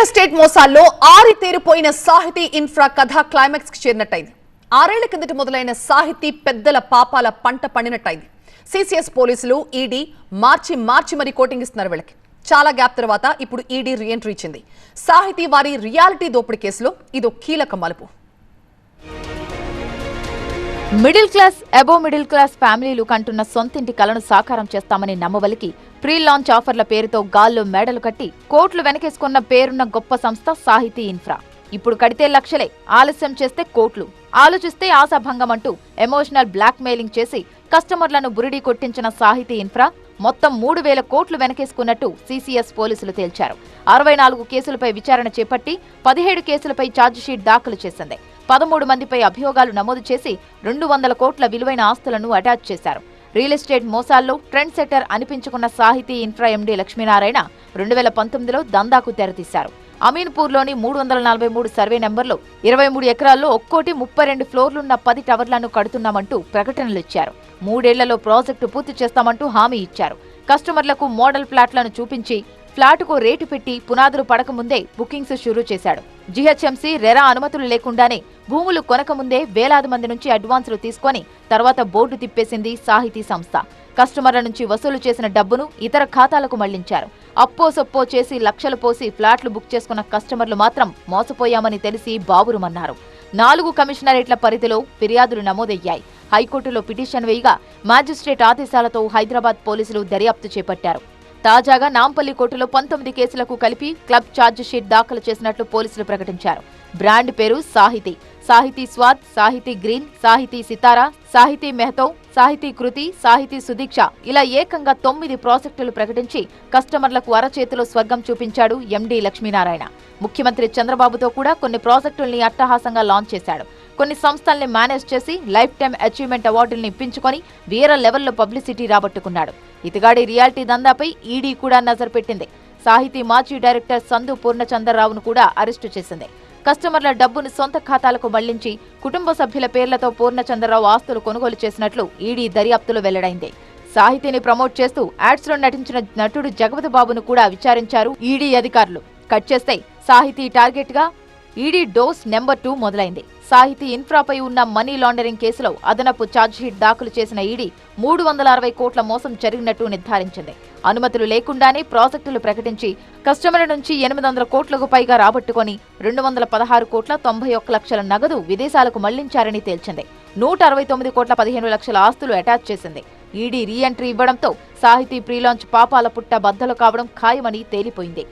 Real estate మోసాల్లో ఆరితేరిపోయిన సాహితీ infra కథ క్లైమాక్స్కి చేరినట్టయింది. ఆరేళ్ళ కిందట మొదలైన సాహితీ పెద్దల పాపాల పంట పండినట్టయింది. సిసిఎస్ పోలీసులు ఈడీ మార్చి మార్చి మరి కోటింగ్ ఇస్తున్నారు వీళ్ళకి. చాలా గ్యాప్ తర్వాత ఇప్పుడు ఈడీ రీఎంట్రీ ఇచ్చింది. సాహితీ వారి రియాలిటీ దోపిడీ కేసులో ఇదో కీలక మలుపు. మిడిల్ క్లాస్ అబో మిడిల్ క్లాస్ ఫ్యామిలీలు కంటున్న సొంతింటి కలను సాకారం చేస్తామని నమ్మవలికి ప్రీ లాంచ్ ఆఫర్ల పేరుతో గాల్లో మేడలు కట్టి కోట్లు వెనకేసుకున్న పేరున్న గొప్ప సంస్థ సాహితీ ఇన్ఫ్రా. ఇప్పుడు కడితే లక్షలే ఆలస్యం చేస్తే కోట్లు. ఆలోచిస్తే ఆశాభంగం అంటూ ఎమోషనల్ బ్లాక్ మెయిలింగ్ చేసి కస్టమర్లను బురిడీ కొట్టించిన సాహితీ ఇన్ఫ్రా మొత్తం మూడు వేల కోట్లు వెనకేసుకున్నట్టు సీసీఎస్ పోలీసులు తేల్చారు. అరవై నాలుగు కేసులపై విచారణ చేపట్టి పదిహేడు కేసులపై ఛార్జిషీట్ దాఖలు చేసింది. పదమూడు మందిపై అభియోగాలు నమోదు చేసి రెండు వందల కోట్ల విలువైన ఆస్తులను అటాచ్ చేశారు. రియల్ ఎస్టేట్ మోసాల్లో ట్రెండ్ సెట్టర్ అనిపించుకున్న సాహితీ ఇన్ఫ్రా ఎండీ లక్ష్మీనారాయణ రెండు వేల పంతొమ్మిదిలో దందాకు తెరతీశారు. అమీన్పూర్లోని మూడు వందల నలభై మూడు సర్వే నెంబర్లో ఇరవై మూడు ఎకరాల్లో ఒక్కోటి ముప్పై రెండు ఫ్లోర్లున్న పది టవర్లను కడుతున్నామంటూ ప్రకటనలు ఇచ్చారు మూడేళ్ళలో ప్రాజెక్టు పూర్తి చేస్తామంటూ హామీ ఇచ్చారు. కస్టమర్లకు మోడల్ ప్లాట్లను చూపించి ఫ్లాటుకు రేటు పెట్టి పునాదులు పడకముందే బుకింగ్స్ షురూ చేశాడు. జీహెచ్ఎంసీ రెరా అనుమతులు లేకుండానే భూములు కొనకముందే వేలాది మంది నుంచి అడ్వాన్సులు తీసుకొని తర్వాత బోర్డు తిప్పేసింది సాహితీ సంస్థ. కస్టమర్ల నుంచి వసూలు చేసిన డబ్బును ఇతర ఖాతాలకు మళ్ళించారు. అప్పో సొప్పో చేసి లక్షలు పోసి ఫ్లాట్లు బుక్ చేసుకున్న కస్టమర్లు మాత్రం మోసపోయామని తెలిసి బావురుమన్నారు. నాలుగు కమిషనరేట్ల పరిధిలో ఫిర్యాదులు నమోదయ్యాయి. హైకోర్టులో పిటిషన్ వేయగా మాజిస్ట్రేట్ ఆదేశాలతో హైదరాబాద్ పోలీసులు దర్యాప్తు చేపట్టారు. తాజాగా నాంపల్లి కోర్టులో పంతొమ్మిది కేసులకు కలిపి క్లబ్ ఛార్జిషీట్ దాఖలు చేసినట్లు పోలీసులు ప్రకటించారు. బ్రాండ్ పేరు సాహితీ. సాహితీ స్వాద్ సాహితీ గ్రీన్ సాహితీ సితారా సాహితీ మెహతో సాహితీ కృతి సాహితీ సుదీక్ష ఇలా ఏకంగా తొమ్మిది ప్రాజెక్టులు ప్రకటించి కస్టమర్లకు అరచేతిలో స్వర్గం చూపించాడు ఎండీ లక్ష్మీనారాయణ. ముఖ్యమంత్రి చంద్రబాబుతో కూడా కొన్ని ప్రాజెక్టుల్ని అట్టహాసంగా లాంచ్ చేశాడు. కొన్ని సంస్థల్ని మేనేజ్ చేసి లైఫ్ టైం అచీవ్మెంట్ అవార్డుల్ని ఇప్పించుకొని వేరే లెవెల్లో పబ్లిసిటీ రాబట్టుకున్నాడు. ఇతగాడి రియాలిటీ దందాపై ఈడీ కూడా నజర్ పెట్టింది సాహితీ మాజీ డైరెక్టర్ సందు పూర్ణచంద్రరావును కూడా అరెస్టు చేసింది. కస్టమర్ల డబ్బును సొంత ఖాతాలకు మళ్ళించి కుటుంబ సభ్యుల పేర్లతో పూర్ణచంద్రరావు ఆస్తులు కొనుగోలు చేసినట్లు ఈడీ దర్యాప్తులో వెల్లడైంది. సాహితీని ప్రమోట్ చేస్తూ యాడ్స్లో నటించిన నటుడు జగపతి బాబును కూడా విచారించారు ఈడీ అధికారులు. కట్ చేస్తే సాహితీ టార్గెట్గా ఈడీ డోస్ నెంబర్ టూ మొదలైంది. సాహితీ ఇన్ఫ్రాపై ఉన్న మనీ లాండరింగ్ కేసులో అదనపు ఛార్జ్షీట్ దాఖలు చేసిన ఈడీ మూడు వందల అరవై కోట్ల మోసం జరిగినట్టు నిర్ధారించింది. అనుమతులు లేకుండానే ప్రాజెక్టులు ప్రకటించి కస్టమర్ల నుంచి ఎనిమిది వందల కోట్లకు పైగా రాబట్టుకొని రెండు వందల పదహారు కోట్ల తొంభై ఒక్క లక్షల నగదు విదేశాలకు మళ్ళించారని తేల్చింది. నూట అరవై తొమ్మిది కోట్ల పదిహేను లక్షల ఆస్తులు అటాచ్ చేసింది. ఈడీ రీ ఎంట్రీ ఇవ్వడంతో సాహితీ ప్రీలాంచ్ పాపాల పుట్ట బద్దలు కావడం ఖాయమని తేలిపోయింది.